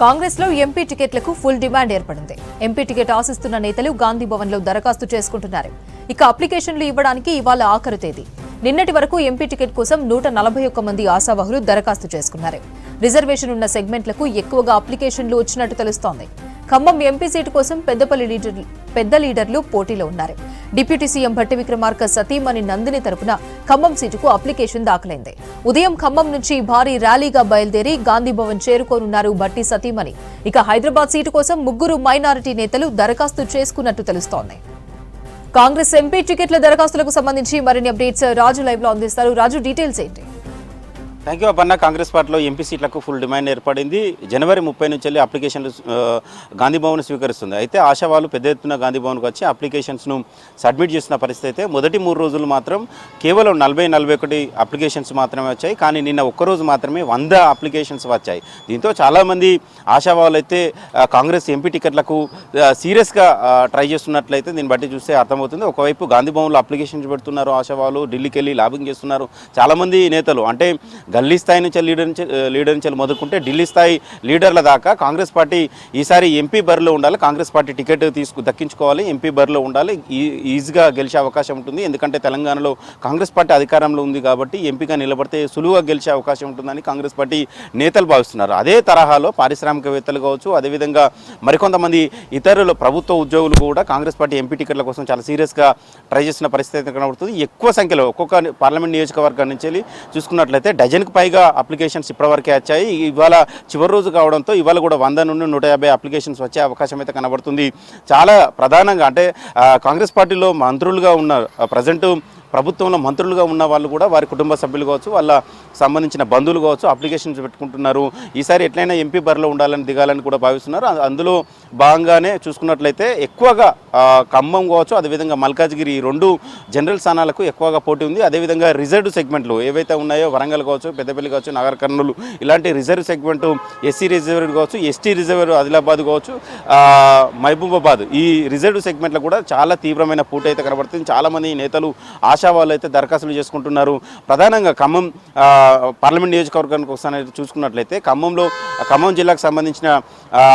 కాంగ్రెస్లో ఎంపీ టికెట్లకు full demand ఏర్పడింది. ఎంపీ టికెట్ ఆశిస్తున్న నేతలు గాంధీ భవన్లో దరఖాస్తు చేసుకుంటున్నారు. ఇక అప్లికేషన్లు ఇవ్వడానికి ఇవాళ ఆఖరు తేదీ. నిన్నటి వరకు ఎంపీ టికెట్ కోసం నూట నలభై ఒక్క మంది ఆశావహులు దరఖాస్తు చేసుకున్నారు. రిజర్వేషన్ ఉన్న సెగ్మెంట్లకు ఎక్కువగా అప్లికేషన్లు వచ్చినట్టు తెలుస్తోంది. ఖమ్మం ఎంపీ సీటు కోసం పెద్దపల్లి లీడర్లు పెద్ద లీడర్లు పోటీలో ఉన్నారు. డిప్యూటీ సీఎం భట్టి విక్రమార్క సతీమణి నందిని తరపున ఖమ్మం సీటుకు అప్లికేషన్ దాఖలైంది. ఉదయం ఖమ్మం నుంచి భారీ ర్యాలీగా బయలుదేరి గాంధీ భవన్ చేరుకోనున్నారు భట్టి సతీమణి. ఇక హైదరాబాద్ సీటు కోసం ముగ్గురు మైనారిటీ నేతలు దరఖాస్తు చేసుకున్నట్టు తెలుస్తోంది. కాంగ్రెస్ ఎంపీ టికెట్ల దరఖాస్తులకు సంబంధించి మరిన్ని అప్డేట్స్ రాజు లైవ్లో అందిస్తారు. రాజు డీటెయిల్స్ ఏంటి? Thank you Aparna. కాంగ్రెస్ పార్టీలో ఎంపీ సీట్లకు ఫుల్ డిమాండ్ ఏర్పడింది. జనవరి ముప్పై నుంచి వెళ్ళి అప్లికేషన్లు గాంధీ భవన్ స్వీకరిస్తుంది. అయితే ఆశావాళ్ళు పెద్ద ఎత్తున గాంధీ భవన్కి వచ్చి అప్లికేషన్స్ను సబ్మిట్ చేసిన పరిస్థితి అయితే మొదటి మూడు రోజులు మాత్రం కేవలం నలభై నలభై ఒకటి అప్లికేషన్స్ మాత్రమే వచ్చాయి. కానీ నిన్న ఒక్కరోజు మాత్రమే వంద అప్లికేషన్స్ వచ్చాయి. దీంతో చాలామంది ఆశావాళ్ళు అయితే కాంగ్రెస్ ఎంపీ టికెట్లకు సీరియస్గా ట్రై చేస్తున్నట్లయితే దీన్ని బట్టి చూస్తే అర్థమవుతుంది. ఒకవైపు గాంధీ భవన్లో అప్లికేషన్స్ పెడుతున్నారు ఆశావాళ్ళు ఢిల్లీకి వెళ్ళి లాబింగ్ చేస్తున్నారు. చాలామంది నేతలు అంటే గల్లీ స్థాయి నుంచి లీడర్ నుంచి లీడర్ నుంచి మొదలుకుంటే ఢిల్లీ స్థాయి లీడర్ల దాకా కాంగ్రెస్ పార్టీ ఈసారి ఎంపీ బరిలో ఉండాలి. కాంగ్రెస్ పార్టీ టికెట్ తీసుకు దక్కించుకోవాలి. ఎంపీ బరిలో ఉండాలి. ఈ- ఈజీగా గెలిచే అవకాశం ఉంటుంది. ఎందుకంటే తెలంగాణలో కాంగ్రెస్ పార్టీ అధికారంలో ఉంది కాబట్టి ఎంపీగా నిలబడితే సులువుగా గెలిచే అవకాశం ఉంటుందని కాంగ్రెస్ పార్టీ నేతలు భావిస్తున్నారు. అదే తరహాలో పారిశ్రామికవేత్తలు కావచ్చు అదేవిధంగా మరికొంతమంది ఇతరులు ప్రభుత్వ ఉద్యోగులు కూడా కాంగ్రెస్ పార్టీ ఎంపీ టికెట్ల కోసం చాలా సీరియస్గా ట్రై చేసిన పరిస్థితి కనబడుతుంది. ఎక్కువ సంఖ్యలో ఒక్కొక్క పార్లమెంట్ నియోజకవర్గం నుంచి వెళ్ళి చూసుకున్నట్లయితే వందకు పైగా అప్లికేషన్స్ ఇప్పటివరకే వచ్చాయి. ఇవాళ చివరి రోజు కావడంతో ఇవాళ కూడా వంద నుండి నూట యాభై అప్లికేషన్స్ వచ్చే అవకాశం అయితే కనబడుతుంది. చాలా ప్రధానంగా అంటే కాంగ్రెస్ పార్టీలో మంత్రులుగా ఉన్న ప్రజెంట్ ప్రభుత్వంలో మంత్రులుగా ఉన్న వాళ్ళు కూడా వారి కుటుంబ సభ్యులు కావచ్చు వాళ్ళ సంబంధించిన బంధువులు కావచ్చు అప్లికేషన్స్ పెట్టుకుంటున్నారు. ఈసారి ఎట్లయినా ఎంపీ బరిలో ఉండాలని దిగాలని కూడా భావిస్తున్నారు. అందులో భాగంగానే చూసుకున్నట్లయితే ఎక్కువగా ఖమ్మం కావచ్చు అదేవిధంగా మల్కాజ్గిరి ఈ రెండు జనరల్ స్థానాలకు ఎక్కువగా పోటీ ఉంది. అదేవిధంగా రిజర్వ్ సెగ్మెంట్లు ఏవైతే ఉన్నాయో వరంగల్ కావచ్చు పెద్దపల్లి కావచ్చు నగర కర్నూలు ఇలాంటి రిజర్వ్ సెగ్మెంట్ ఎస్సీ రిజర్వ్ కావచ్చు ఎస్టీ రిజర్వ్ ఆదిలాబాద్ కావచ్చు మహబూబాబాద్ ఈ రిజర్వ్ సెగ్మెంట్లో కూడా చాలా తీవ్రమైన పోటీ అయితే కనబడుతుంది. చాలామంది నేతలు ఆశ వాళ్ళు అయితే దరఖాస్తులు చేసుకుంటున్నారు. ప్రధానంగా ఖమ్మం పార్లమెంట్ నియోజకవర్గానికి ఒకసారి చూసుకున్నట్లయితే ఖమ్మంలో ఖమ్మం జిల్లాకు సంబంధించిన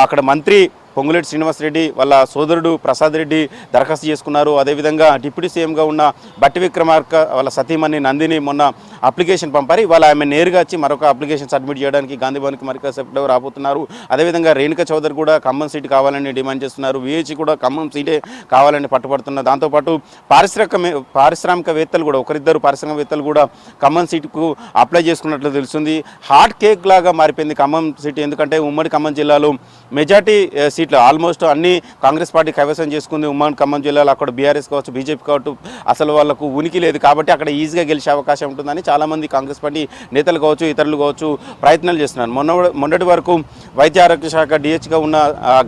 అక్కడ మంత్రి పొంగులేటి శ్రీనివాసరెడ్డి వాళ్ళ సోదరుడు ప్రసాద్ రెడ్డి దరఖాస్తు చేసుకున్నారు. అదేవిధంగా డిప్యూటీ సీఎంగా ఉన్న బట్టి విక్రమార్క వాళ్ళ సతీమణి నందిని మొన్న అప్లికేషన్ పంపారు. ఇవాళ ఆమె నేరుగా వచ్చి మరొక అప్లికేషన్ సబ్మిట్ చేయడానికి గాంధీభవన్కి భవన్కి సెప్టెంబర్ రాబోతున్నారు. అదేవిధంగా రేణుక చౌదరి కూడా ఖమ్మం సీట్ కావాలని డిమాండ్ చేస్తున్నారు. విహెచ్ కూడా ఖమ్మం సీటే కావాలని పట్టుబడుతున్నారు దాంతోపాటు పారిశ్రామిక పారిశ్రామికవేత్తలు కూడా ఒకరిద్దరు పారిశ్రామికవేత్తలు కూడా ఖమ్మం సీటుకు అప్లై చేసుకున్నట్లు తెలుస్తుంది. హాట్ కేక్ లాగా మారిపోయింది ఖమ్మం సీట్. ఎందుకంటే ఉమ్మడి ఖమ్మం జిల్లాలో మెజార్టీ సీట్లు ఆల్మోస్ట్ అన్ని కాంగ్రెస్ పార్టీ కైవసం చేసుకుంది. ఉమ్మడి ఖమ్మం జిల్లాలో అక్కడ బీఆర్ఎస్ కావచ్చు బీజేపీ కావచ్చు అసలు వాళ్ళకు ఉనికి లేదు కాబట్టి అక్కడ ఈజీగా గెలిచే అవకాశం ఉంటుందని చాలామంది కాంగ్రెస్ పార్టీ నేతలు కావచ్చు ఇతరులు కావచ్చు ప్రయత్నాలు చేస్తున్నారు. మొన్న మొన్నటి వరకు వైద్య ఆరోగ్య శాఖ డిహెచ్గా ఉన్న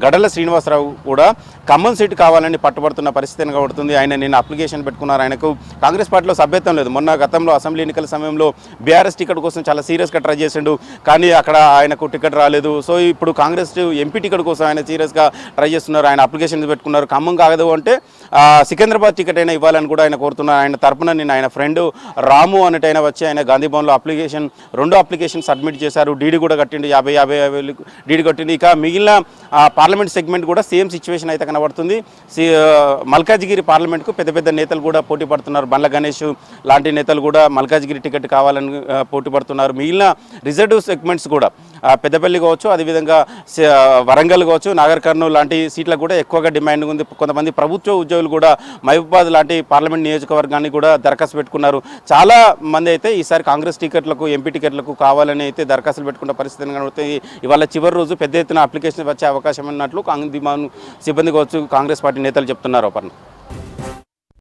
గడల శ్రీనివాసరావు కూడా ఖమ్మం సీటు కావాలని పట్టుబడుతున్న పరిస్థితి కనబడుతుంది ఆయన నేను అప్లికేషన్ పెట్టుకున్నారు. ఆయనకు కాంగ్రెస్ పార్టీలో సభ్యత్వం లేదు. మొన్న గతంలో అసెంబ్లీ ఎన్నికల సమయంలో బీఆర్ఎస్ టికెట్ కోసం చాలా సీరియస్గా ట్రై చేసిండు. కానీ అక్కడ ఆయనకు టికెట్ రాలేదు. సో ఇప్పుడు కాంగ్రెస్ ఎంపీ టికెట్ కోసం ఆయన సీరియస్గా ట్రై చేస్తున్నారు. ఆయన అప్లికేషన్ పెట్టుకున్నారు. ఖమ్మం కాగదు అంటే సికింద్రాబాద్ టికెట్ అయినా ఇవ్వాలని కూడా ఆయన కోరుతున్నారు. ఆయన తరపున నేను ఆయన ఫ్రెండ్ రాము అన్నట్టు వచ్చి ఆయన గాంధీ భవన్లో అప్లికేషన్ రెండు అప్లికేషన్ సబ్మిట్ చేశారు. డీడీ కూడా కట్టిండు. యాభై యాభై యాభై డీడీ కట్టిండు. ఇక మిగిలిన పార్లమెంట్ సెగ్మెంట్ కూడా సేమ్ సిచ్యువేషన్ అయితే కనబడుతుంది. సి- మల్కాజ్గిరి పార్లమెంట్కు పెద్ద పెద్ద నేతలు కూడా పోటీ పడుతున్నారు. బండ్ల గణేష్ లాంటి నేతలు కూడా మల్కాజ్గిరి టికెట్ కావాలని పోటీ పడుతున్నారు. మిగిలిన రిజర్వ్ సెగ్మెంట్స్ కూడా పెద్దపల్లి కావచ్చు అదేవిధంగా వరంగల్ కావచ్చు నాగ నాగర్ కర్నూలు లాంటి సీట్లకు కూడా ఎక్కువగా డిమాండ్ ఉంది. కొంతమంది ప్రభుత్వ ఉద్యోగులు కూడా మహబూబాద్ లాంటి పార్లమెంట్ నియోజకవర్గాన్ని కూడా దరఖాస్తు పెట్టుకున్నారు. చాలా మంది అయితే ఈసారి కాంగ్రెస్ టికెట్లకు ఎంపీ టికెట్లకు కావాలని అయితే దరఖాస్తులు పెట్టుకున్న పరిస్థితి కనబడుతుంది. ఇవాళ చివరి రోజు పెద్ద ఎత్తున అప్లికేషన్ వచ్చే అవకాశం ఉన్నట్లు కాంగ్రెస్ సిబ్బంది కావచ్చు కాంగ్రెస్ పార్టీ నేతలు చెప్తున్నారు అపర్ణ.